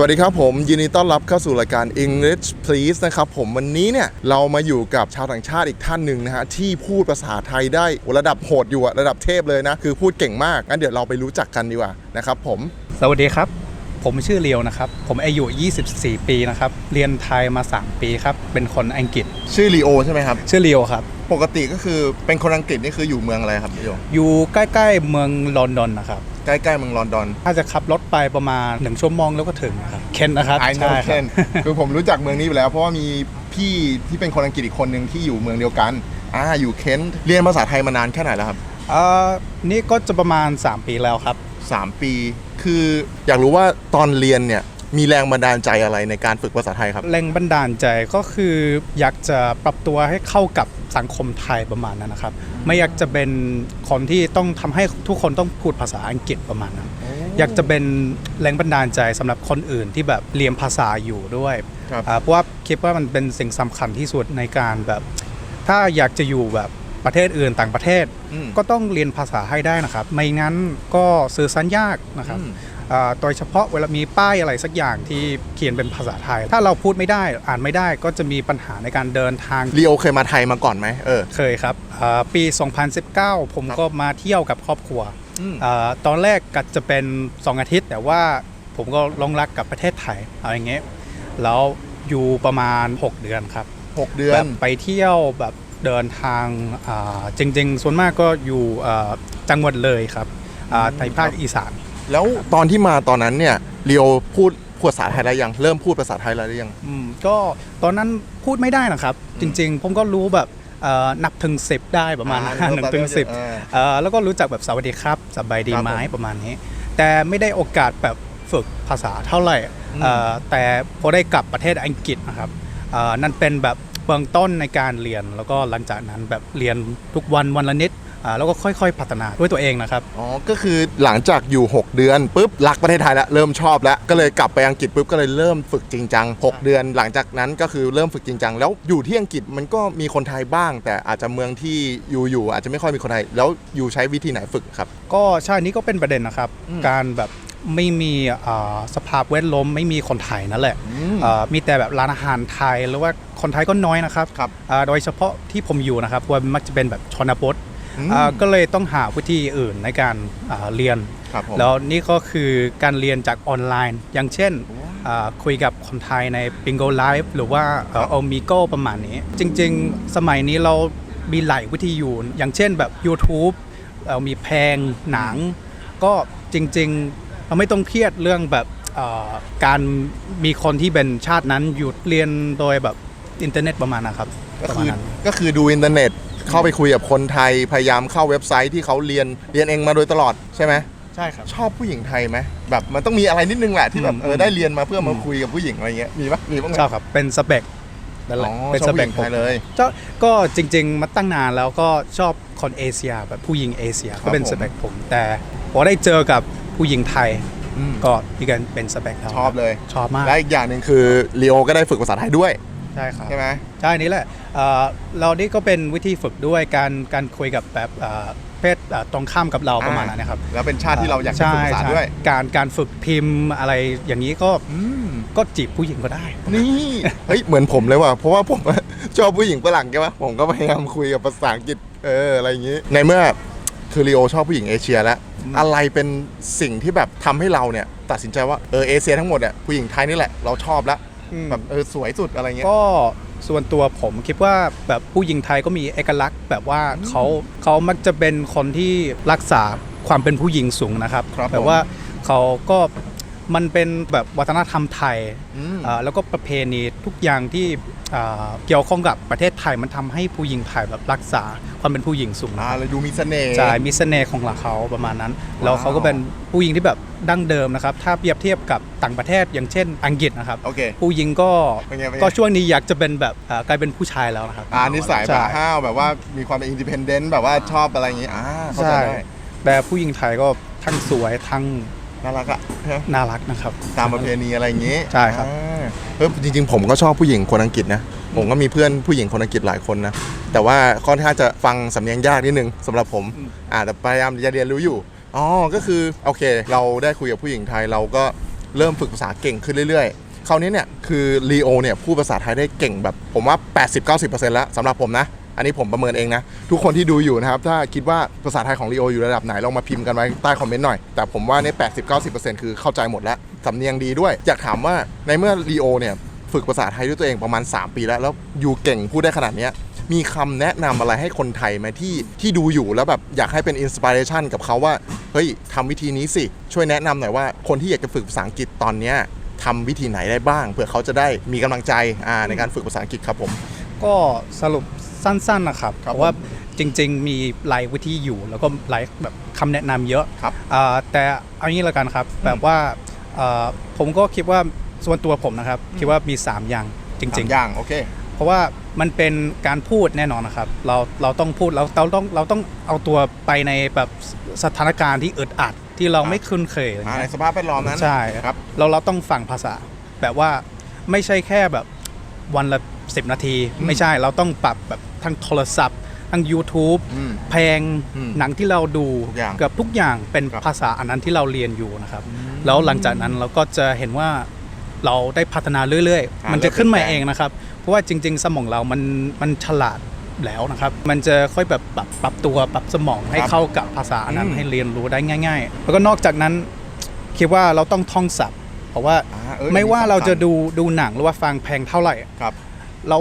สวัสดีครับผมยินดีต้อนรับเข้าสู่รายการ English Please นะครับผมวันนี้เนี่ยเรามาอยู่กับชาวต่างชาติอีกท่านหนึ่งนะฮะที่พูดภาษาไทยได้ระดับโหดอยู่อะระดับเทพเลยนะ คือพูดเก่งมากงั้นเดี๋ยวเราไปรู้จักกันดีกว่านะครับผมสวัสดีครับ ผมชื่อเลียวนะครับ ผมอายุ 24 ปีนะครับ เรียนไทยมา 3 ปีครับ เป็นคนอังกฤษ ชื่อลีโอใช่ไหมครับ ชื่อเลียวครับ ปกติก็คือเป็นคนอังกฤษนี่คืออยู่เมืองอะไรครับลีโออยู่ใกล้ๆเมืองลอนดอนนะครับ ใกล้ๆเมืองลอนดอนถ้าจะขับรถไปประมาณ1ชั่วโมงแล้วก็ถึงนะครับเคนนะครับ I know ใช่ครั Ken คือผมรู้จักเมืองนี้อยู่แล้ว เพราะว่ามีพี่ที่เป็นคนอังกฤษอีกคนหนึ่งที่อยู่เมืองเดียวกันอ่าอยู่เคนเรียนภาษาไทยมานานแค่ไหนแล้วครับเอ่อนี่ก็จะประมาณ 3 ปีแล้วครับ3ปี คืออยากรู้ว่าตอนเรียนเนี่ย มีแรงบันดาลใจอะไรในการฝึกภาษาไทยครับ แรงบันดาลใจก็คืออยากจะปรับตัวให้เข้ากับสังคมไทยประมาณนั้นนะครับ ไม่อยากจะเป็นคนที่ต้องทำให้ทุกคนต้องพูดภาษาอังกฤษประมาณนั้น อยากจะเป็นแรงบันดาลใจสำหรับคนอื่นที่แบบเรียนภาษาอยู่ด้วยครับอ่าเพราะว่าคิดว่ามันเป็นสิ่งสำคัญที่สุดในการแบบ ถ้าอยากจะอยู่แบบประเทศอื่นต่างประเทศอืมก็ต้องเรียนภาษาให้ได้นะครับ ไม่งั้นก็สื่อสารยากนะครับอืมอ่า โดยเฉพาะเวลามีป้ายอะไรสักอย่างที่เขียนเป็นภาษาไทย ถ้าเราพูดไม่ได้อ่านไม่ได้ก็จะมีปัญหาในการเดินทางลีโอเคยมาไทยมาก่อนไหมเออเคยครับอ่าปี 2019 ผมก็มาเที่ยวกับครอบครัวอืมอาตอนแรกก็จะเป็น 2 อาทิตย์ แต่ว่าผมก็ลงรักกับประเทศไทยเอาอย่างเงี้ยแล้วอยู่ประมาณ 6 เดือนครับหกเดือแบนบไปเที่ยวแบบเดินทางอ่าจริงๆ ส่วนมากก็อยู่อ่าจังหวัดเลยครับอ่าในภาคอีสาน แล้วตอนที่มาตอนนั้นเนี่ยลีโอพูดภาษาไทยแล้วยังเริ่มพูดภาษาไทยแล้วหรือยังอืมก็ตอนนั้นพูดไม่ได้นะครับ จริง ๆ ผมก็รู้แบบเอ่อนับถึง10ได้ประมาณอ่าหนึ่งถึงสิบเออเอ่อแล้วก็รู้จักแบบสวัสดีครับสบายดีครับไหมผมประมาณนี้ แต่ไม่ได้โอกาสแบบฝึกภาษาเท่าไหร่อืมเอ่อแต่พอได้กลับประเทศอังกฤษนะครับเอ่อนั่นเป็นแบบเบื้องต้นในการเรียนแล้วก็หลังจากนั้นแบบเรียนทุกวันวันละนิด อ่าแล้วก็ค่อยๆ พัฒนาด้วยตัวเองนะครับ อ๋อ ก็คือหลังจากอยู่ 6 เดือนปุ๊บรักประเทศไทยแล้วเริ่มชอบแล้วก็เลยกลับไปอังกฤษปุ๊บก็เลยเริ่มฝึกจริงจัง6เดือน หลังจากนั้นก็คือเริ่มฝึกจริงจังแล้วอยู่ที่อังกฤษมันก็มีคนไทยบ้าง แต่อาจจะเมืองที่อยู่อยู่อาจจะไม่ค่อยมีคนไทย แล้วอยู่ใช้วิธีไหนฝึกครับ ก็ใช่นี่ก็เป็นประเด็นนะครับอืมการแบบไม่มีอ่าสภาพแวดล้อมไม่มีคนไทยนั่นแหละอืมอ่ามีแต่แบบร้านอาหารไทยหรือว่าคนไทยก็น้อยนะครับครับ อ่าโดยเฉพาะที่ผมอยู่นะครับว่ามักจะเป็นแบบชนบท อืมอ่าก็เลยต้องหาวิธีอื่นในการอ่าเรียน ครับผม แล้วนี่ก็คือการเรียนจากออนไลน์ อย่างเช่นอ่าคุยกับคนไทยใน Bingo Live หรือว่าเอ่อ Omigo ประมาณนี้ จริงๆ สมัยนี้เรามีหลายวิธีอยู่ อย่างเช่นแบบ YouTube เอ่อมีแพงหนัง ก็จริงๆเราไม่ต้องเครียดเรื่องแบบเอ่อการมีคนที่เป็นชาตินั้นอยู่เรียนโดยแบบอินเทอร์เน็ตประมาณนะครับก็ประคืมาณอนั้น ก็คือดูอินเทอร์เน็ต เข้าไปคุยกับคนไทยพยายามเข้าเว็บไซต์ที่เขาเรียนเรียนเองมาโดยตลอดใช่ไหมใช่ครับ ชอบผู้หญิงไทยไหมแบบมันต้องมีอะไรนิดนึงแหละที่แบบอืมเออได้เรียนมาเพื่อมาอืมคุยกับผู้หญิงอะไรเงี้ยมีปะมีบ้างไหมชอบครับ เป็นสเปกนั่นแหอ๋ละอเป็นชอบสผู้เปหกญิงผไทมยเลยก็ก็จริง ๆ มาตั้งนานแล้วก็ชอบคนเอเชียแบบผู้หญิงเอเชียครับก็เป็นผมสเปกผม แต่พอได้เจอกับผู้หญิงไทยอืม ก็นี่กันเป็นสเปกแล้วชอบเลย ชอบมากและอีกอย่างหนึ่งคือลีโอก็ได้ฝึกภาษาไทยด้วยใช่ครับ ใช่ไหม ใช่นี่แหละเอ่อเรานี่ก็เป็นวิธีฝึกด้วยการการคุยกับแบบเอ่อเพศเอ่อตรงข้ามกับเราประมาณนั้นนะครับแล้วเป็นชาติที่เราอยากจะฝึกภาษาใช่ด้วย ใช่การการฝึกพิมพ์อะไรอย่างนี้ก็อืมก็จีบผู้หญิงก็ได้ นี่ เฮ้ย เหมือนผมเลยว่ะ เพราะว่าผมชอบผู้หญิงฝรั่งใช่ปะผมก็พยายามคุยกับภาษาอังกฤษ เออ อะไรอย่างนี้ ในเมื่อคือลีโอชอบผู้หญิงเอเชียแล้วอืมอะไรเป็นสิ่งที่แบบทำให้เราเนี่ย ตัดสินใจว่า เออ เอเชียทั้งหมดเนี่ยผู้หญิงไทยนี่แหละ เราชอบแล้ว อืม แบบเออสวยสุดอะไรเงี้ย ก็ส่วนตัวผมคิดว่าแบบผู้หญิงไทยก็มีเอกลักษณ์ แบบว่าเขาเขามักจะเป็นคนที่รักษาความเป็นผู้หญิงสูงนะครับ ครับแบบว่าเขาก็ มันเป็นแบบวัฒนธรรมไทยอืมอ่าแล้วก็ประเพณีทุกอย่างที่อ่าเกี่ยวข้องกับประเทศไทยมันทำให้ผู้หญิงไทยแบบรักษาความเป็นผู้หญิงสูงนะอ่าครับเลยดูมีเสน่ห์ใช่มีเสน่ห์ของเขาประมาณนั้นแล้วเขาก็เป็นผู้หญิงที่แบบดั้งเดิมนะครับถ้าเปรียบเทียบกับต่างประเทศอย่างเช่น อังกฤษนะครับโอเคผู้หญิงก็เป็นไงเป็นไงก็ช่วงนี้อยากจะเป็นแบบอ่ากลายเป็นผู้ชายแล้วนะครับอ่านิสัยแบบใช่ห้าวแบบว่ามีความเป็นอินดิเพนเดนต์แบบว่าชอบอะไรอย่างงี้อ่าเข้าใจใช่ได้แต่ผู้หญิงไทยก็ทั้งสวยทั้ง น่ารักอะใช่ไหมน่ารักนะครับ ตามประเพณีอะไรอย่างงี้ใช่ครับ อ่าเออจริงๆ ผมก็ชอบผู้หญิงคนอังกฤษนะ ผมก็มีเพื่อนผู้หญิงคนอังกฤษหลายคนนะ แต่ว่าค่อนข้างจะฟังสำเนียงยากนิดนึงสำหรับผมอืมอ่าแต่พยายามจะเรียนรู้อยู่อ๋อก็คือโอเค เราได้คุยกับผู้หญิงไทยเราก็เริ่มฝึกภาษาเก่งขึ้นเรื่อยๆคราวนี้เนี่ยคือลีโอเนี่ยพูดภาษาไทยได้เก่งแบบผมว่า 80-90%แล้วสำหรับผมนะ อันนี้ผมประเมินเองนะ ทุกคนที่ดูอยู่นะครับ ถ้าคิดว่าภาษาไทยของลีโออยู่ระดับไหนลองมาพิมพ์กันไว้ใต้คอมเมนต์หน่อย แต่ผมว่าเนี่ย80-90%คือเข้าใจหมดแล้วสำเนียงดีด้วย อยากถามว่าในเมื่อลีโอเนี่ยฝึกภาษาไทยด้วยตัวเองประมาณ 3 ปีแล้ว แล้วอยู่เก่งพูดได้ขนาดเนี้ยมีคำแนะนำอะไรให้คนไทยไหมที่ที่ดูอยู่แล้วแบบอยากให้เป็นอินสปิเรชันกับเขาว่า เฮ้ยทำวิธีนี้สิ ช่วยแนะนำหน่อยว่าคนที่อยากจะฝึกภาษาอังกฤษตอนเนี้ยทำวิธีไหนได้บ้าง เพื่อเขาจะได้มีกำลังใจในการฝึกภาษาอังกฤษครับผม ก็สรุป สั้นๆนะครับ ครับเพราะว่าจริง ๆ มีหลายวิธีอยู่ แล้วก็หลายแบบคำแนะนำเยอะครับอ่าแต่เอางี้ละกันครับ แบบว่าอ่าผมก็คิดว่าส่วนตัวผมนะครับ คิดว่ามี 3 อย่างจริงสามอย่างโอเคๆเพราะว่ามันเป็นการพูดแน่นอนนะครับ เราเราต้องพูดเราเราต้องเราต้องเอาตัวไปในแบบสถานการณ์ที่อึดอัดที่เราครับไม่คุ้นเคยอะไรอ่าในเงี้ย สภาพแวดล้อมนั้นใช่ ครับ เราเราต้องฟังภาษา แบบว่าไม่ใช่แค่แบบวันละ10นาที อืม ไม่ใช่เราต้องปรับแบบ ทั้งโทรศัพท์ทั้ง YouTube อืมเพลงอืมหนังที่เราดูทุกอย่างเกับทุกอย่างเป็นครับภาษาอันนั้นที่เราเรียนอยู่นะครับแล้วหลังจากนั้นเราก็จะเห็นว่าเราได้พัฒนาเรื่อยอ่าๆ มันจะขึ้นมาเริ่มเปลี่ยนแปลงเองนะครับ เพราะว่าจริง ๆ สมองเรามันมันฉลาดแล้วนะครับ มันจะค่อยแบบปรับปรับตัวปรับสมองให้ครับเข้ากับภาษาอันนั้นอืม ให้เรียนรู้ได้ง่าย ๆ แล้วก็นอกจากนั้นคิดว่าเราต้องท่องศัพท์ เพราะว่าอ่าเออไม่ว่าเราจะสำคัญดูดูหนังหรือว่าฟังเพลงเท่าไหร่ ครับ เรา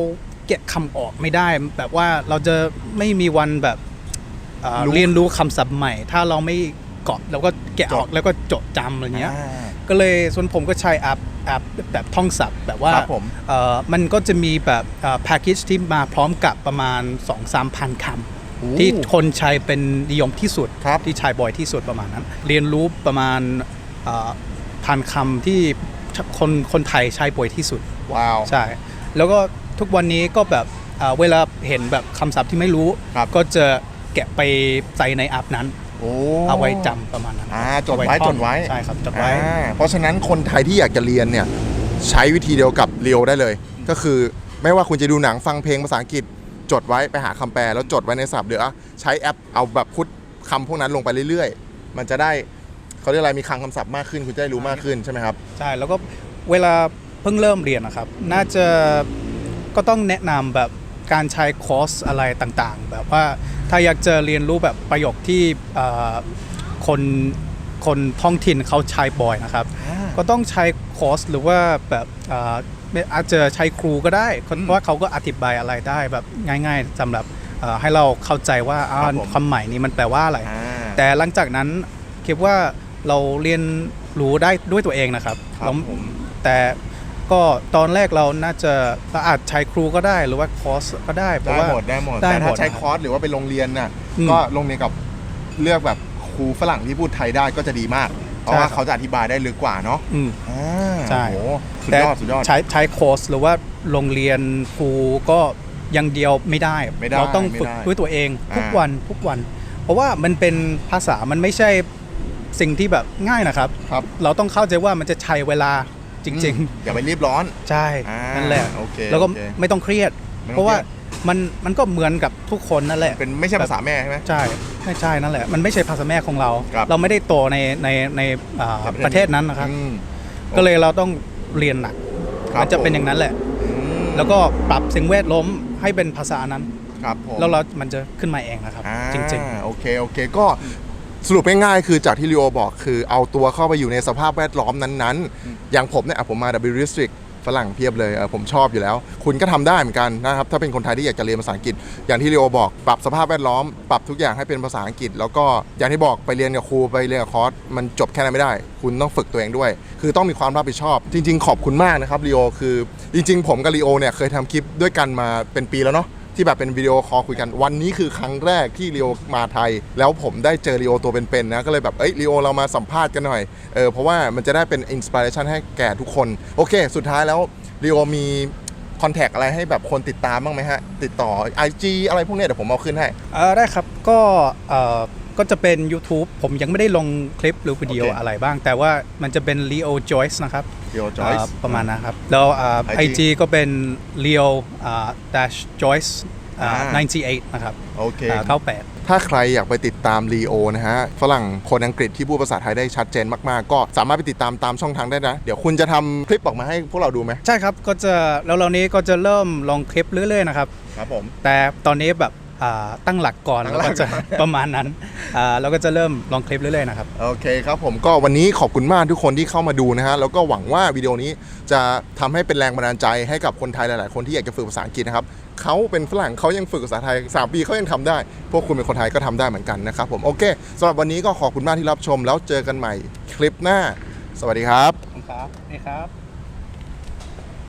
เก็บคำออกไม่ได้ แบบว่าเราจะไม่มีวันแบบเอ่อรู้ เรียนรู้คำศัพท์ใหม่ ถ้าเราไม่เกาะแล้วก็แกะออกจดแล้วก็จดจำอะไรเงี้ย อ่า ก็เลยส่วนผมก็ใช้แอปแอปแบบท่องศัพท์แบบว่าครับผม เอ่อมันก็จะมีแบบแพ็กเกจที่มาพร้อมกับประมาณ 2-3พันคโอ้ำที่คนใช้เป็นนิยมที่สุด ครับ ที่ใช้บ่อยที่สุดประมาณนั้น เรียนรู้ประมาณเอ่อพันคำที่คนคนไทยใช้บ่อยที่สุด ว้าว ใช่ แล้วก็ ทุกวันนี้ก็แบบเอ่อเวลาเห็นแบบคำศัพท์ที่ไม่รู้ครับก็จะแกะไปใส่ในแอปนั้น โอ้เอาไว้จำประมาณนั้นอ่าจดเอาไว้ท่จองดไว้ใช่ครับจดไว้ อ่าเพราะฉะนั้นคนไทยที่อยากจะเรียนเนี่ยใช้วิธีเดียวกับเรียวได้เลย ก็คือไม่ว่าคุณจะดูหนังฟังเพลงภาษาอังกฤษ จดไว้ไปหาคำแปลแล้วจดไว้ในศัพท์เดี๋ยวใช้แอปเอาแบบพุทคำพวกนั้นลงไปเรื่อยๆ มันจะได้เขาเรียกอะไรมีคลังคำศัพท์มากขึ้น คุณจะได้รู้มากขึ้นใช่ไหมครับ ใช่แล้วก็เวลาเพิ่งเริ่มเรียนนะครับ น่าจะ ก็ต้องแนะนำแบบการใช้คอร์สอะไรต่างๆ แบบว่าถ้าอยากจะเรียนรู้แบบประโยคที่เอ่อคนคนท้องถิ่นเขาใช้บ่อยนะครับ ก็ต้องใช้คอร์สหรือว่าแบบเอ่อไม่อาจจะใช้ครูก็ได้เพอืมราะว่าเขาก็อธิบายอะไรได้แบบง่าย ๆสำหรับเอ่อให้เราเข้าใจว่าอ่าครับผมคำใหม่นี้มันแปลว่าอะไรอ่าแต่หลังจากนั้นคิดว่าเราเรียนรู้ได้ด้วยตัวเองนะครับครับเราผมแต่ ก็ตอนแรกเราน่าจะเราอาจใช้ครูก็ได้หรือว่าคอร์สก็ได้เพได้ราะว่า หมดได้หมดได้แต่หมถ้าดใช้นะครับคอร์สหรือว่าไปโรงเรียนน่ะอืมก็โรงเรียนกับเลือกแบบครูฝรั่งที่พูดไทยได้ก็จะดีมาก เพราะว่าใช่ครับ เขาจะอธิบายได้ลึกกว่าเนาะอืม อ่าใช่ โอ้โหสุดแต่ยอดสุดยอด ใช้ใช้คอร์สหรือว่าโรงเรียนครูก็อยังเดียวไม่ได้ ไม่ได้เราต้องฝึกไม่ได้ด้วยตัวเองทุกอ่า วันทุกวัน เพราะว่ามันเป็นภาษามันไม่ใช่สิ่งที่แบบง่ายนะครับ ครับ เราต้องเข้าใจว่ามันจะใช้เวลา จริงอืมอย่าไปรีบร้อนๆใช่อ่านั่นแหละโอเคแล้วก็โอเคไม่ต้องเครียด ไม่ต้องเพราะว่าเครียมันมันก็เหมือนกับทุกคนนั่นแหละเป็นไม่ใช่ภาษาแม่ใช่ไหม ใช่ไม่ใช่นั่นแหละ มันไม่ใช่ภาษาแม่ของเรา ครับ เราไม่ได้โตในในในอ่าในประเทศนั้นนะครับ อืม ก็เลยเราต้องเรียนหนักครับ มันจะเป็นอย่างนั้นแหละ อืมแล้วก็ปรับสิ่งแวดล้อมให้เป็นภาษานั้น ครับผม แล้วเรา มันจะขึ้นมาเองนะครับ อ่าจริง โอเค โอเค ก็ สรุปง่ายๆคือจากที่ลีโอบอกคือเอาตัวเข้าไปอยู่ในสภาพแวดล้อมนั้นๆ อย่างผมเนี่ยอะผมมา W District ฝรั่งเพียบเลยเออผมชอบอยู่แล้ว คุณก็ทำได้เหมือนกันนะครับ ถ้าเป็นคนไทยที่อยากจะเรียนภาษาอังกฤษ อย่างที่ลีโอบอกปรับสภาพแวดล้อม ปรับทุกอย่างให้เป็นภาษาอังกฤษ แล้วก็อย่างที่บอกไปเรียนกับครูไปเรียนกับคอร์สมันจบแค่นั้นไม่ได้ คุณต้องฝึกตัวเองด้วย คือต้องมีความรับผิดชอบ จริง ๆ ขอบคุณมากนะครับลีโอคือ จริง ๆ ผมกับลีโอเนี่ยเคยทำคลิปด้วยกันมาเป็นปีแล้วเนาะ ที่แบบเป็นวิดีโอคอลคุยกัน วันนี้คือครั้งแรกที่ลีโอมาไทย แล้วผมได้เจอลีโอตัวเป็นๆนะก็เลยแบบเอ้ยลีโอเรามาสัมภาษณ์กันหน่อยเออเพราะว่ามันจะได้เป็นอินสปิเรชันให้แก่ทุกคน โอเค สุดท้ายแล้วลีโอมีคอนแทคอะไรให้แบบคนติดตามบ้างไหมฮะ ติดต่อ IG อะไรพวกเนี้ยเดี๋ยวผมเอาขึ้นให้ เออได้ครับก็เอ่อ ก็จะเป็น YouTube ผมยังไม่ได้ลงคลิปหรือวิดีโอโอเค อะไรบ้าง แต่ว่ามันจะเป็น Leo Joyce นะครับลีโอจอยเอ่อประมาณนะครับ แล้วไอ IG จีก็เป็น Leo อ่า dash Joyce อ่าอ่า 98 นะครับโอเค อ่า98ถ้าใครอยากไปติดตามลีโอนะฮะ ฝรั่งคนอังกฤษที่พูดภาษาไทยได้ชัดเจนมาก ๆ ก็สามารถไปติดตามตามช่องทางได้นะ เดี๋ยวคุณจะทำคลิปออกมาให้พวกเราดูไหมใช่ครับ ก็จะแล้วเรานี้ก็จะเริ่มลองคลิปเรื่อยๆนะครับ ครับผม แต่ตอนนี้แบบอ่า ตั้งหลักก่อนตั้แล้วงหลัก็กจะประมาณนั้นอ่าเราก็จะเริ่มลองคลิปเรื่อยๆนะครับโอเคครับผมก็วันนี้ขอบคุณมากทุกคนที่เข้ามาดูนะฮะแล้วก็หวังว่าวิดีโอนี้จะทำให้เป็นแรงบันดาลใจให้กับคนไทยหลายๆ คนที่อยากจะฝึกภาษาอังกฤษนะครับเขาเป็นฝรั่งเขายังฝึกภาษาไทย3ปีเขายังทำได้ พวกคุณเป็นคนไทยก็ทำได้เหมือนกันนะครับผมโอเคสำหรับวันนี้ก็ขอบคุณมากที่รับชมแล้วเจอกันใหม่คลิปหน้า สวัสดีครับขอบคุณครับนี่ครับ